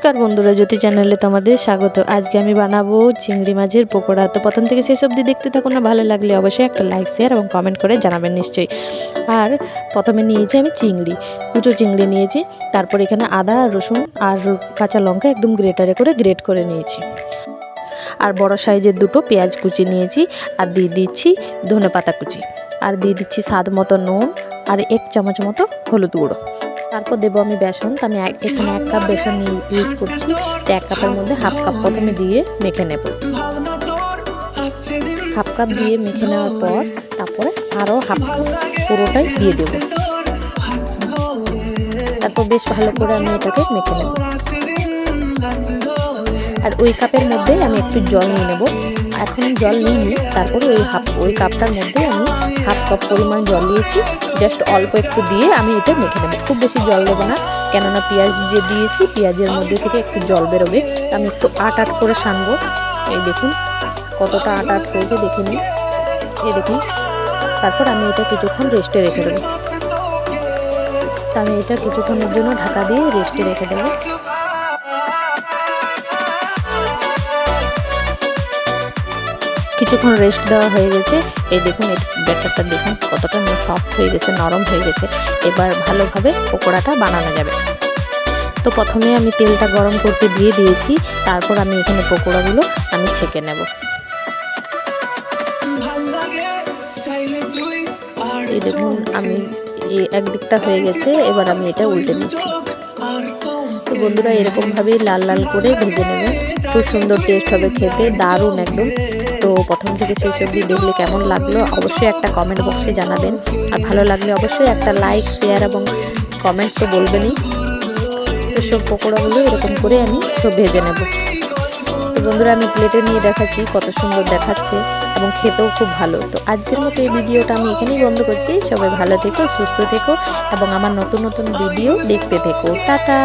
নমস্কার বন্ধুরা, জ্যোতি চ্যানেলে তোমাদের স্বাগত। আজকে আমি বানাবো চিংড়ি মাছের পকোড়া। তো প্রথম থেকে শেষ অবধি দেখতে থাকুন না, ভালো লাগলে অবশ্যই একটা লাইক শেয়ার এবং কমেন্ট করে জানাবেন নিশ্চয়ই। আর প্রথমে নিয়েছি আমি চিংড়ি কুচো চিংড়ি নিয়েছি। তারপর এখানে আদা, রসুন আর কাঁচা লঙ্কা একদম গ্রেটারে করে গ্রেট করে নিয়েছি। আর বড় সাইজের দুটো পেঁয়াজ কুচি নিয়েছি আর দিয়ে দিচ্ছি ধনে পাতা কুচি। আর দিয়ে দিচ্ছি স্বাদ মতো নুন আর এক চামচ মতো হলুদ গুঁড়ো। তারপর দেবো আমি বেসন। তো আমি এখানে এক কাপ বেসন ইউজ করছি। তো এক কাপের মধ্যে হাফ কাপ প্রথমে দিয়ে মেখে নেব। হাফ কাপ দিয়ে মেখে নেওয়ার পর তারপরে আরও হাফ কাপ পুরোটাই দিয়ে দেব। তারপর বেশ ভালো করে আমি এটাকে মেখে নেব। আর ওই কাপের মধ্যে আমি একটু জল নিয়ে নেব। এখন জল নিয়ে নিইনি। তারপরে ওই হাফ ওই কাপটার মধ্যে আমি হাফ কাপ পরিমাণ জল দিয়েছি। জাস্ট অল্প একটু দিয়ে আমি এটা মেখে নেব। খুব বেশি জল দেবো না, কেননা পেঁয়াজ যে দিয়েছি, পেঁয়াজের মধ্যে থেকে একটু জল বেরোবে। আমি একটু আট আট করে সানবো। এই দেখুন, কতটা আট আট হয়েছে, দেখে নিন। এই দেখুন, তারপর আমি এটা কিছুক্ষণ রেস্টে রেখে দেবো। তা আমি এটা কিছুক্ষণের জন্য ঢাকা দিয়ে রেস্টে রেখে দেবো। কিছুক্ষণ রেস্ট দেওয়া হয়ে গেছে। এই দেখুন এই ব্যাটারটা দেখুন কতটা সফট হয়ে গেছে নরম হয়ে গেছে। এবার ভালোভাবে পকোড়াটা বানানো যাবে। তো প্রথমে আমি তেলটা গরম করতে দিয়ে দিয়েছি তারপর আমি এখানে পকোড়াগুলো আমি ছেঁকে নেব। এই দেখুন আমি একদিকটা হয়ে গেছে এবার আমি এটা উল্টে নিচ্ছি তো বন্ধুরা এরকমভাবেই লাল লাল করে ভেজে নেবেন। খুব সুন্দর টেস্ট হবে খেতে দারুণ একদম। তো প্রথম থেকে শেষ অবধি দেখলে কেমন লাগল, অবশ্যই একটা কমেন্ট বক্সে জানাবেন। আর ভালো লাগলে অবশ্যই একটা লাইক শেয়ার এবং কমেন্ট তো বলবেনই। তো সব পকোড়াগুলো এরকম করে আমি সব ভেজে নেব। তো বন্ধুরা, আমি প্লেটে নিয়ে দেখাচ্ছি, কত সুন্দর দেখাচ্ছে এবং খেতেও খুব ভালো। তো আজকের মতো এই ভিডিওটা আমি এখানেই বন্ধ করছি। সবাই ভালো থেকো, সুস্থ থেকো এবং আমার নতুন নতুন ভিডিও দেখতে থেকো। টাটা!